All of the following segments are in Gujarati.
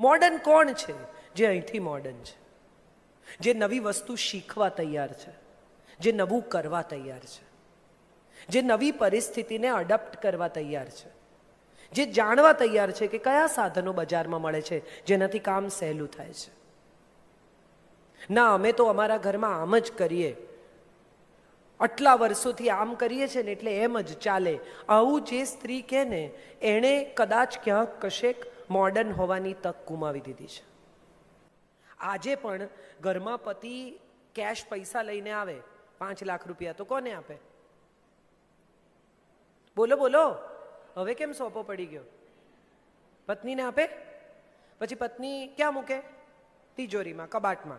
મોડર્ન કોણ છે? જે અહીંથી મોડર્ન છે. જે નવી વસ્તુ શીખવા તૈયાર છે. જે નવું કરવા તૈયાર છે. જે નવી પરિસ્થિતિને અડપ્ટ કરવા તૈયાર છે. જે જાણવા તૈયાર છે કે કયા સાધનો બજારમાં મળે છે, જેનાથી કામ સહેલું થાય છે. ના, અમે તો અમારા ઘરમાં આમ જ કરીએ. આટલા વર્ષોથી આમ કરીએ છે ને એટલે એમ જ ચાલે. આવું જે સ્ત્રી કહે ને, એણે કદાચ ક્યાંક કશેક મોડર્ન હોવાની તક ગુમાવી દીધી છે. આજે પણ ઘરમાં પતિ કેશ પૈસા લઈને આવે, પાંચ લાખ રૂપિયા તો કોને આપે? બોલો બોલો, હવે કેમ સોંપો પડી ગયો? પત્નીને આપે? પછી પત્ની ક્યાં મૂકે? તિજોરીમાં, કબાટમાં.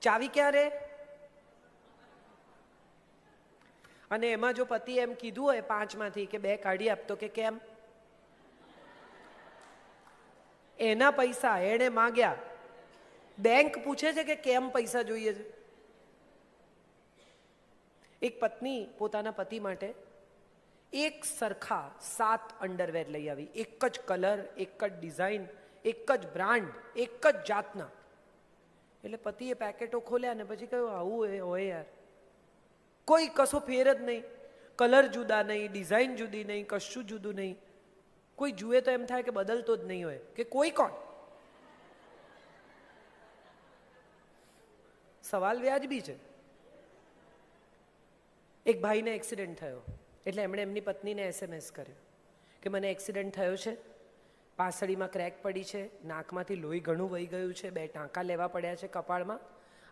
ચાવી ક્યાં રે અને એમાં જો પતિ એમ કીધું હોય પાંચમાંથી કે બે કાઢી આપતો કે કેમ? એના પૈસા એણે માગ્યા. બેંક પૂછે છે કે કેમ પૈસા જોઈએ છે? એક પત્ની પોતાના પતિ માટે એક સરખા સાત અંડરવેર લઈ આવી. એક જ કલર એક જ ડિઝાઇન એક જ બ્રાન્ડ એક જ જાતના. એટલે પતિએ પેકેટો ખોલ્યા ને પછી કહ્યું, આવું એ હોય યાર. કોઈ કશો ફેર જ નહીં. કલર જુદા નહીં ડિઝાઇન જુદી નહીં, કશું જુદું નહીં. કોઈ જુએ તો એમ થાય કે બદલતો જ નહીં હોય. કે કોઈ કોણ? સવાલ વ્યાજબી છે. એક ભાઈને એક્સિડન્ટ થયો. એટલે એમણે એમની પત્નીને એસએમએસ કર્યો. કે મને એક્સિડન્ટ થયો છે. પાસળીમાં ક્રેક પડી છે. નાકમાંથી લોહી ઘણું વહી ગયું છે. બે ટાંકા લેવા પડ્યા છે કપાળમાં.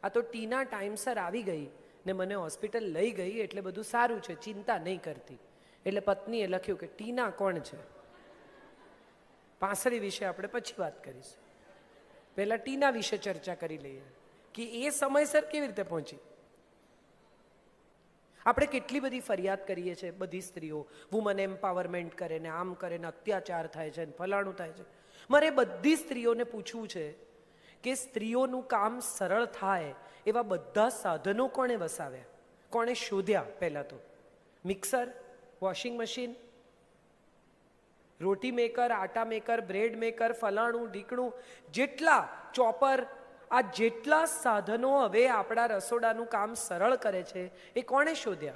આ તો ટીના ટાઈમસર આવી ગઈ ને મને હોસ્પિટલ લઈ ગઈ. એટલે બધું સારું છે. ચિંતા નહીં કરતી. એટલે પત્નીએ લખ્યું કે ટીના કોણ છે? પાસળી વિશે આપણે પછી વાત કરીશું. પહેલાં ટીના વિશે ચર્ચા કરી લઈએ કે એ સમયસર કેવી રીતે પહોંચી? આપણે કેટલી બધી ફરિયાદ કરીએ છીએ બધી સ્ત્રીઓ વુમન એમ્પાવરમેન્ટ કરે ને આમ કરે ને અત્યાચાર થાય છે ને ફલાણું થાય છે. મારે બધી સ્ત્રીઓને પૂછવું છે કે સ્ત્રીઓનું કામ સરળ થાય એવા બધા સાધનો કોણે વસાવ્યા? કોણે શોધ્યા પહેલાં તો? Mixer washing machine roti maker, atta maker, bread maker, ફલાણું, ઢીકણું, જેટલા ચોપર, આ જેટલા સાધનો હવે આપણા રસોડાનું કામ સરળ કરે છે, એ કોણે શોધ્યા?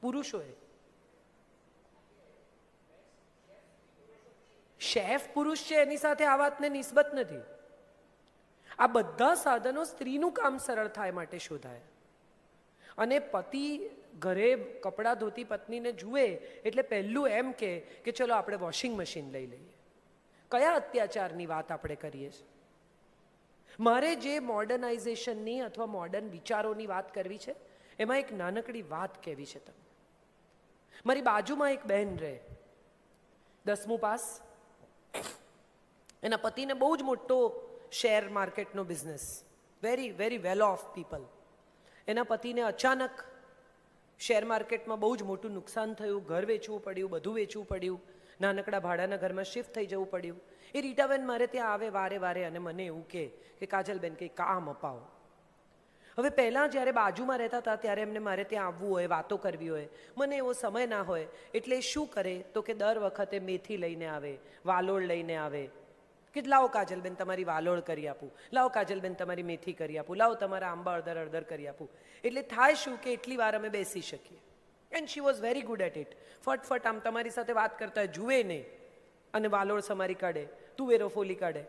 પુરુષોએ. શેફ પુરુષ છે, એની સાથે આ વાતને નિસ્બત નથી. આ બધા સાધનો સ્ત્રીનું કામ સરળ થાય માટે શોધાયા. અને પતિ ઘરે કપડાં ધોતી પત્નીને જુએ, એટલે પહેલું એમ કે કે ચલો આપણે વોશિંગ મશીન લઈ લઈએ. કયા અત્યાચારની વાત આપણે કરીએ છીએ? મારે જે મોડર્નાઇઝેશનની અથવા મોડર્ન વિચારોની વાત કરવી છે, એમાં એક નાનકડી વાત કહેવી છે તમને. મારી બાજુમાં એક બહેન રહે, દસમું પાસ. એના પતિને બહુ જ મોટો share માર્કેટનો business very very well off people એના પતિને અચાનક શેર માર્કેટમાં બહુ જ મોટું નુકસાન થયું, ઘર વેચવું પડ્યું, બધું વેચવું પડ્યું, નાનકડા ભાડાના ઘરમાં શિફ્ટ થઈ જવું પડ્યું. એ રીટાબેન મારે ત્યાં આવે વારે વારે અને મને એવું કહે કે, કાજલબેન, કંઈ કામ અપાવો. હવે પહેલાં જ્યારે બાજુમાં રહેતા હતા, ત્યારે એમને મારે ત્યાં આવવું હોય, વાતો કરવી હોય. મને એવો સમય ના હોય, એટલે શું કરે? તો કે દર વખતે મેથી લઈને આવે, વાલોળ લઈને આવે કે લાવો કાજલબેન તમારી વાલોળ કરી આપું, લાવો કાજલબેન તમારી મેથી કરી આપું, લાવો તમારા આંબા અડધર અડધર કરી આપું. એટલે થાય શું કે એટલી વાર અમે બેસી શકીએ. And she was very good at it ફટફટ આમ તમારી સાથે વાત કરતા જુએ નહીં અને વાલોળ સમારી કાઢે તુવેરો ફોલી કાઢે.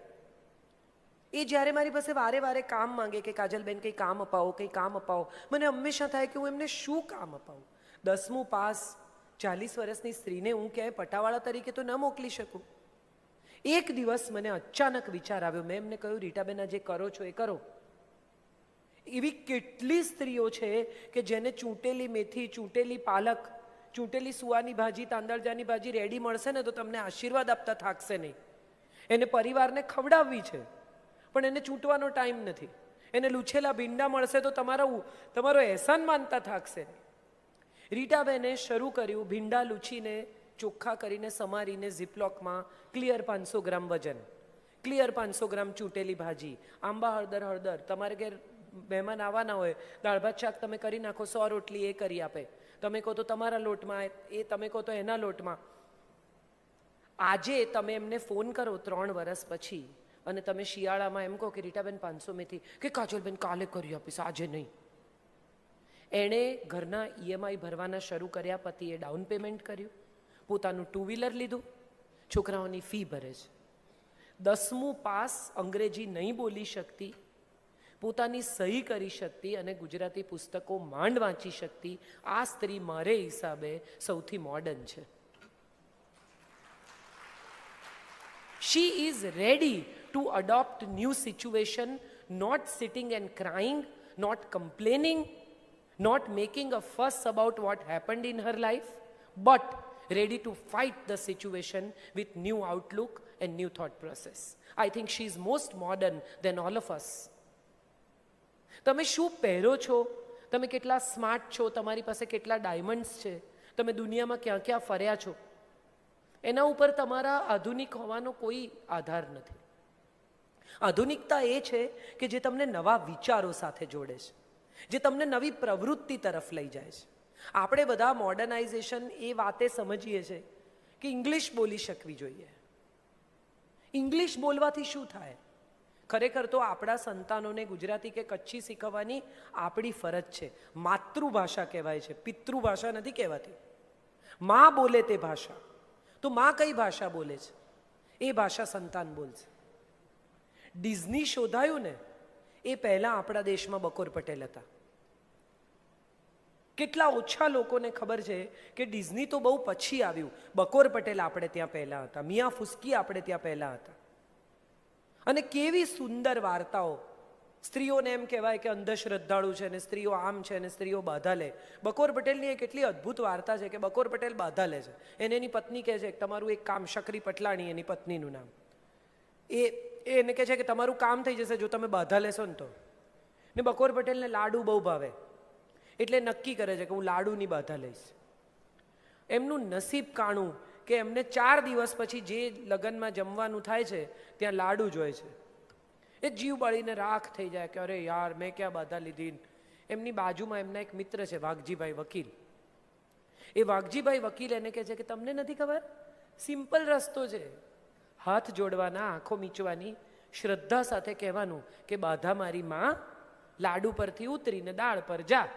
એ જ્યારે મારી પાસે વારે વારે કામ માંગે કે કાજલબેન કંઈ કામ અપાવો, કંઈ કામ અપાવો, મને હંમેશા થાય કે હું એમને શું કામ અપાવું? દસમું પાસ ચાલીસ વર્ષની સ્ત્રીને હું ક્યાંય પટાવાળા તરીકે તો ન મોકલી શકું. એક દિવસ મને અચાનક વિચાર આવ્યો. મેં એમને કહ્યું, રીટાબેન જે કરો છો એ કરો. એવી કેટલી સ્ત્રીઓ છે કે જેને ચૂંટેલી મેથી, ચૂંટેલી પાલક, ચૂંટેલી સુવાની ભાજી, તાંદળજાની ભાજી રેડી મળશે ને તો તમને આશીર્વાદ આપતા થાકશે નહીં. એને પરિવારને ખવડાવવી છે, પણ એને ચૂંટવાનો ટાઈમ નથી. એને લૂછેલા ભીંડા મળશે તો તમારો તમારો એહસાન માનતા થાકશે રીટાબેને શરૂ કર્યું ભીંડા લૂછીને ચોખ્ખા કરીને સમારીને ઝીપલોકમાં ક્લિયર પાંચસો ગ્રામ વજન ક્લિયર પાંચસો ગ્રામ ચૂંટેલી ભાજી, આંબા હળદર હળદર, તમારે ઘેર મહેમાન આવવાના હોય, દાળ ભાત શાક તમે કરી નાખો, સો રોટલી એ કરી આપે. તમે કહો તો તમારા લોટમાં, એ તમે કહો તો એના લોટમાં. આજે તમે એમને ફોન કરો ત્રણ વર્ષ પછી અને તમે શિયાળામાં એમ કહો કે રીટાબેન પાંચસો મેથી, કે કાજલબેન કાલે કરી આપીશ, આજે નહીં. એણે ઘરના ઈએમઆઈ ભરવાના શરૂ કર્યા, પતિએ ડાઉન પેમેન્ટ કર્યું. પોતાનું ટુ વ્હીલર લીધું છોકરાઓની ફી ભરે છે દસમું પાસ અંગ્રેજી નહીં બોલી શકતી પોતાની સહી કરી શકતી અને ગુજરાતી પુસ્તકો માંડ વાંચી શકતી આ સ્ત્રી મારે હિસાબે સૌથી મોડર્ન છે she is ready to adopt new situation not sitting and crying not complaining not making a fuss about what happened in her life but ready to fight the situation with new outlook and new thought process. I think she is most modern than all of us. તમે શું પહેરો છો? તમે કેટલા સ્માર્ટ છો? તમારી પાસે કેટલા ડાયમંડ્સ છે? તમે દુનિયામાં ક્યાં ક્યાં ફર્યા છો? એના ઉપર તમારા આધુનિક હોવાનો કોઈ આધાર નથી. આધુનિકતા એ છે કે જે તમને નવા વિચારો સાથે જોડે છે. જે તમને નવી પ્રવૃત્તિ તરફ લઈ જાય છે. આપણે બધા મોડર્નાઇઝેશન એ વાતે સમજીએ છીએ કે ઇંગ્લિશ બોલી શકવી જોઈએ. ઇંગ્લિશ બોલવાથી શું થાય? ખરેખર તો આપણા સંતાનોને ગુજરાતી કે કચ્છી શીખવવાની આપણી ફરજ છે. માતૃભાષા કહેવાય છે. પિતૃભાષા નથી કહેવાતી. માં બોલે તે ભાષા. તો માં કઈ ભાષા બોલે છે? એ ભાષા સંતાન બોલશે. ડિઝની શોધાયું ને, એ પહેલાં આપણા દેશમાં બકોર પટેલ હતા. કેટલા ઓછા લોકોને ખબર છે કે ડિઝની તો બહુ પછી આવ્યું. બકોર પટેલ આપણે ત્યાં પહેલાં હતા. મિયા ફુસ્કી આપણે ત્યાં પહેલાં હતા. અને કેવી સુંદર વાર્તાઓ. સ્ત્રીઓને એમ કહેવાય કે અંધશ્રદ્ધાળુ છે ને સ્ત્રીઓ આમ છે ને સ્ત્રીઓ બાધા લે. બકોર પટેલની એક એટલી અદ્ભુત વાર્તા છે કે બકોર પટેલ બાધા લે છે. એને એની પત્ની કહે છે કે તમારું એક કામ, શકરી પટલાણી એની પત્નીનું નામ. એ એને કહે છે કે તમારું કામ થઈ જશે જો તમે બાધા લેશો ને તો. ને બકોર પટેલને લાડુ બહુ ભાવે. એટલે નક્કી કરે છે કે હું લાડુની બાધા લઈશ. એમનું નસીબ કાણું કે એમને ચાર દિવસ પછી જે લગ્નમાં જમવાનું થાય છે, ત્યાં લાડુ જોઈએ છે. એ જીવ બળીને રાખ થઈ જાય કે અરે યાર, મેં ક્યાં બાધા લીધી? એમની બાજુમાં એમના એક મિત્ર છે, વાઘજીભાઈ વકીલ. એ વાઘજીભાઈ વકીલ એને કહે છે કે તમને નથી ખબર? સિમ્પલ રસ્તો છે. હાથ જોડવાના, આંખો મીચવાની, શ્રદ્ધા સાથે કહેવાનું કે બાધા મારી માં લાડુ પરથી ઉતરીને દાળ પર જા.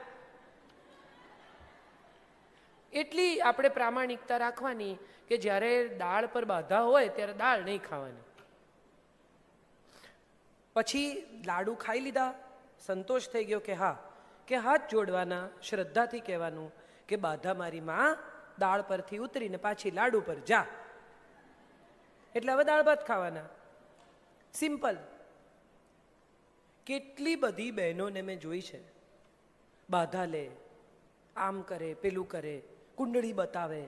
એટલી આપણે પ્રામાણિકતા રાખવાની કે જ્યારે દાળ પર બાધા હોય ત્યારે દાળ નહીં ખાવાની. પછી લાડુ ખાઈ લીધા, સંતોષ થઈ ગયો કે હા, કે હાથ જોડવાના, શ્રદ્ધાથી કહેવાનું કે બાધા મારી માં, દાળ પરથી ઉતરીને પાછી લાડુ પર જા. એટલે હવે દાળ ભાત ખાવાના. સિમ્પલ. કેટલી બધી બહેનોને મેં જોઈ છે. બાધા લે, આમ કરે, પેલું કરે કુંડળી બતાવે.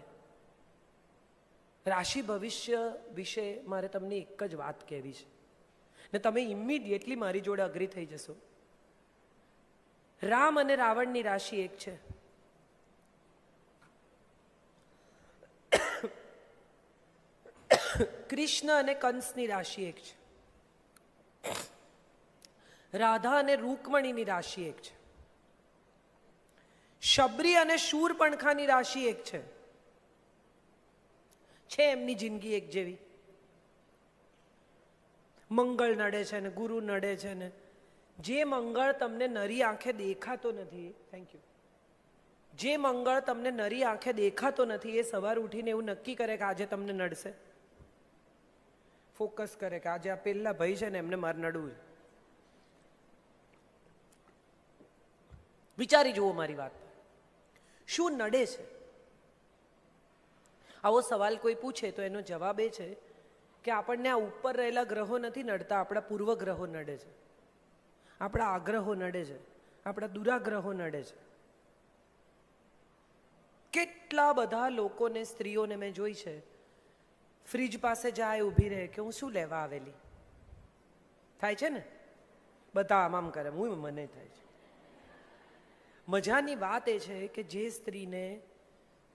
રાશિ ભવિષ્ય વિશે મારે તમને એક જ વાત કહેવી છે. ને તમે ઇમિડિયેટલી મારી જોડે અગ્રી થઈ જશો. રામ અને રાવણની રાશિ એક છે. કૃષ્ણ અને કંસની રાશિ એક છે. રાધા અને રૂકમણીની રાશિ એક છે. શબરી અને શૂરપણખાની રાશિ એક છે. છે એમની જિંદગી એક જેવી. મંગળ નડે છે ને, ગુરુ નડે છે ને, જે મંગળ તમને નરી આંખે દેખાતો નથી થેન્ક યુ જે મંગળ તમને નરી આંખે દેખાતો નથી, એ સવાર ઉઠીને એવું નક્કી કરે કે આજે તમને નડશે. ફોકસ કરે કે આજે આ પેલા ભાઈ છે ને, એમને મારે નડવું વિચારી જુઓ મારી વાત. શું નડે છે? આવો સવાલ કોઈ પૂછે તો એનો જવાબ એ છે કે આપણને આ ઉપર રહેલા ગ્રહો નથી નડતા, આપણા પૂર્વ ગ્રહો નડે છે. આપણા આગ્રહો નડે છે, આપણા દુરાગ્રહો નડે છે. કેટલા બધા લોકોને, સ્ત્રીઓને મેં જોઈ છે, ફ્રીજ પાસે જાય, ઊભી રહે કે હું શું લેવા આવેલી? થાય છે ને? બધા આમ આમ કરે હું મને થાય છે. મજાની વાત એ છે કે જે સ્ત્રીને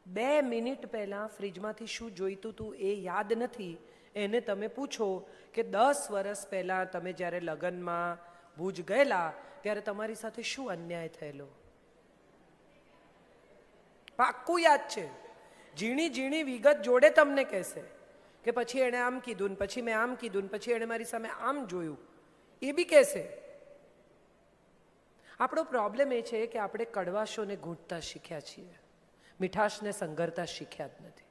બે મિનિટ પહેલાં ફ્રીજમાંથી શું જોઈતું હતું એ યાદ નથી, એને તમે પૂછો કે દસ વર્ષ પહેલાં તમે જ્યારે લગ્નમાં ભુજ ગયેલા, ત્યારે તમારી સાથે શું અન્યાય થયેલો? પાક્કું યાદ છે. ઝીણી ઝીણી વિગત જોડે તમને કહેશે કે પછી એણે આમ કીધું ને પછી મેં આમ કીધું ને પછી એણે મારી સામે આમ જોયું. એ બી કહેશે. આપણો પ્રોબ્લેમ એ છે કે આપણે કડવાશોને ઘૂંટતા શીખ્યા છીએ. મીઠાશને સંગરતા શીખ્યા જ નથી.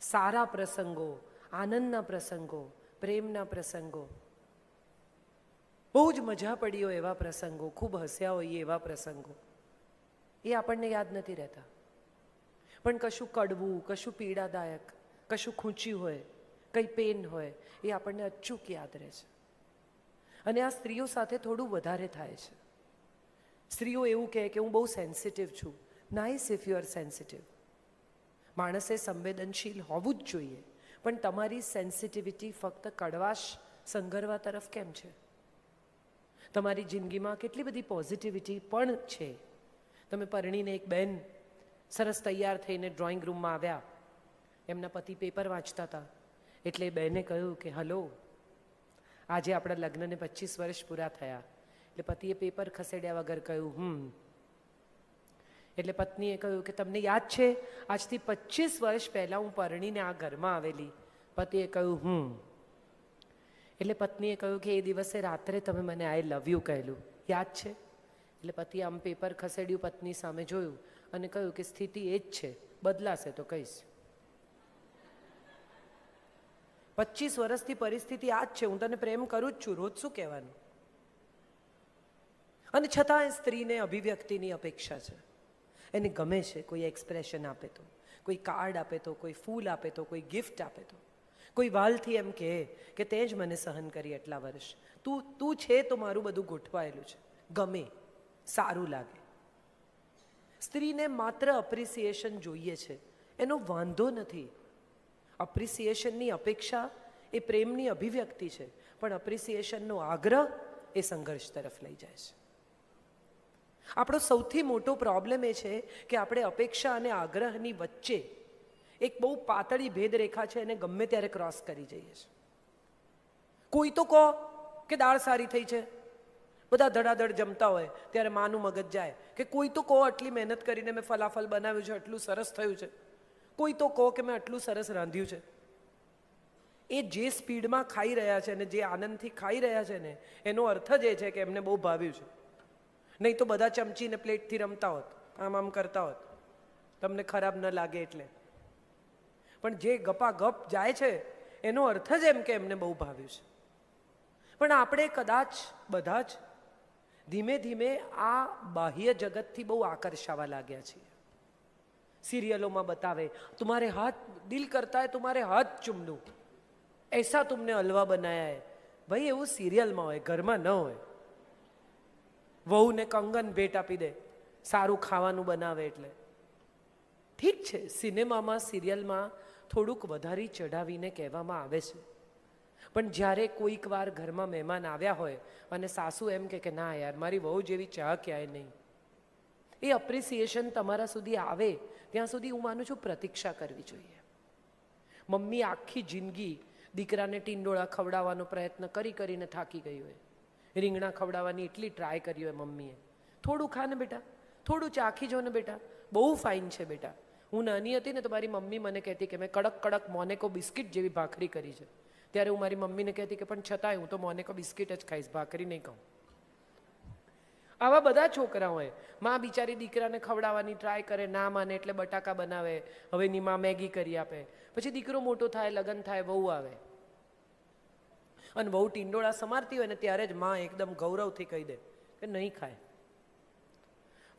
સારા પ્રસંગો, આનંદના પ્રસંગો, પ્રેમના પ્રસંગો, બહુ જ મજા પડી હોય એવા પ્રસંગો, ખૂબ હસ્યા હોઈએ એવા પ્રસંગો, એ આપણને યાદ નથી રહેતા. પણ કશું કડવું, કશું પીડાદાયક, કશું ખૂંચ્યું હોય, કંઈ પેન હોય, એ આપણને અચૂક યાદ રહે છે. અને આ સ્ત્રીઓ સાથે થોડું વધારે થાય છે. સ્ત્રીઓ એવું કહે કે હું બહુ સેન્સિટિવ છું. Nice if you are sensitive માણસે સંવેદનશીલ હોવું જ જોઈએ. પણ તમારી સેન્સિટિવિટી ફક્ત કડવાશ સંગરવા તરફ કેમ છે? તમારી જિંદગીમાં કેટલી બધી પોઝિટિવિટી પણ છે. તમે પરણીને એક બેન સરસ તૈયાર થઈને ડ્રોઈંગ રૂમમાં આવ્યા. એમના પતિ પેપર વાંચતા હતા. એટલે બેને કહ્યું કે, હલો, આજે આપણા લગ્નને પચીસ વર્ષ પૂરા થયા. એટલે પતિએ પેપર ખસેડ્યા વગર કહ્યું, હમ. એટલે પત્નીએ કહ્યું કે, તમને યાદ છે, આજથી પચીસ વર્ષ પહેલાં હું પરણીને આ ઘરમાં આવેલી. પતિએ કહ્યું, હમ. એટલે પત્નીએ કહ્યું કે, એ દિવસે રાત્રે તમે મને આઈ લવ યુ કહેલું. યાદ છે? એટલે પતિએ આમ પેપર ખસેડ્યું પત્ની સામે જોયું અને કહ્યું કે, સ્થિતિ એ જ છે, બદલાશે તો કહીશ. પચીસ વર્ષથી પરિસ્થિતિ આ જ છે, હું તને પ્રેમ કરું જ છું, રોજ શું કહેવાનું? અને છતાં એ સ્ત્રીને અભિવ્યક્તિની અપેક્ષા છે. એને ગમે છે કોઈ એક્સપ્રેશન આપે તો, કોઈ કાર્ડ આપે તો, કોઈ ફૂલ આપે તો, કોઈ ગિફ્ટ આપે તો. કોઈ વાલથી એમ કહે કે તે જ મને સહન કરી એટલા વર્ષ. તું તું છે તો મારું બધું ગોઠવાયેલું છે. ગમે, સારું લાગે. સ્ત્રીને માત્ર અપ્રિસિએશન જોઈએ છે. એનો વાંધો નથી. અપ્રિસિએશનની અપેક્ષા એ પ્રેમની અભિવ્યક્તિ છે, પણ અપ્રિસિએશનનો આગ્રહ એ સંઘર્ષ તરફ લઈ જાય છે. આપણો સૌથી મોટો પ્રોબ્લેમ એ છે કે આપણે અપેક્ષા અને આગ્રહની વચ્ચે એક બહુ પાતળી ભેદરેખા છે એને ગમે ત્યારે ક્રોસ કરી જઈએ છીએ. કોઈ તો કહો કે દાળ સારી થઈ છે. બધા ધડાધડ જમતા હોય, ત્યારે માનું મગજ જાય કે કોઈ તો કહો આટલી મહેનત કરીને મેં ફલાફલ બનાવ્યું છે, આટલું સરસ થયું છે. કોઈ તો કહો કે મેં આટલું સરસ રાંધ્યું છે. એ જે સ્પીડમાં ખાઈ રહ્યા છે ને જે આનંદથી ખાઈ રહ્યા છે ને, એનો અર્થ જ એ છે કે એમને બહુ ભાવ્યું છે. નહીં તો બધા ચમચીને પ્લેટથી રમતા હોત, આમ આમ કરતા હોત. તમને ખરાબ ન લાગે એટલે. પણ જે ગપા ગપ જાય છે, એનો અર્થ જ એમ કે એમને બહુ ભાવ્યું છે. પણ આપણે કદાચ બધા જ ધીમે ધીમે આ બાહ્ય જગતથી બહુ આકર્ષાવા લાગ્યા છીએ. સિરિયલોમાં બતાવે, તમારે હાથ દિલ કરતા હે તુમારે હાથ ચૂમલું. એસા તમને હલવા બનાયા હે. ભાઈ, એવું સિરિયલમાં હોય, ઘરમાં ન હોય. વહુને કંગન ભેટ આપી દે. સારું ખાવાનું બનાવે એટલે. ઠીક છે, સિનેમામાં, સિરિયલમાં થોડુંક વધારી ચઢાવીને કહેવામાં આવે છે. પણ જ્યારે કોઈક વાર ઘરમાં મહેમાન આવ્યા હોય અને સાસુ એમ કે, ના યાર, મારી વહુ જેવી ચા ક્યાંય નહીં. એ અપ્રિસિએશન તમારા સુધી આવે, ત્યાં સુધી હું માનું છું પ્રતીક્ષા કરવી જોઈએ. મમ્મી આખી જિંદગી દીકરાને ટીંડોળા ખવડાવવાનો પ્રયત્ન કરી કરીને થાકી ગઈ હોય. રીંગણા ખવડાવવાની એટલી ટ્રાય કરી હોય મમ્મીએ. થોડું ખા ને બેટા. થોડું ચાખી જો ને બેટા. બહુ ફાઇન છે બેટા. હું નાની હતી ને તો મારી મમ્મી મને કહેતી કે મેં કડક કડક મોનેકો બિસ્કિટ જેવી ભાખરી કરી છે. ત્યારે હું મારી મમ્મીને કહેતી કે પણ છતાંય હું તો મોનેકો બિસ્કિટ જ ખાઈશ, ભાખરી નહીં ખાઉં. આવા બધા છોકરાઓએ માં બિચારી દીકરાને ખવડાવવાની ટ્રાય કરે, ના માને એટલે બટાકા બનાવે. હવે એની માં મેગી કરી આપે. પછી દીકરો મોટો થાય, લગ્ન થાય, વહુ આવે. અને બહુ ટીંડોળા સમારતી હોય ને ત્યારે જ માં એકદમ ગૌરવથી કહી દે કે નહીં ખાય.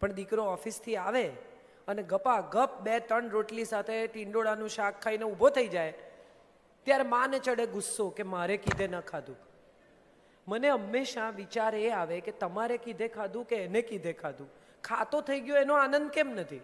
પણ દીકરો ઓફિસથી આવે અને ગપા ગપ બે ત્રણ રોટલી સાથે ટીંડોળાનું શાક ખાઈને ઊભો થઈ જાય, ત્યારે માને ચડે ગુસ્સો કે મારે કીધે ન ખાધું. મને હંમેશા વિચાર એ આવે કે તમારે કીધે ખાધું કે એને કીધે ખાધું. ખાતો થઈ ગયો એનો આનંદ કેમ નથી?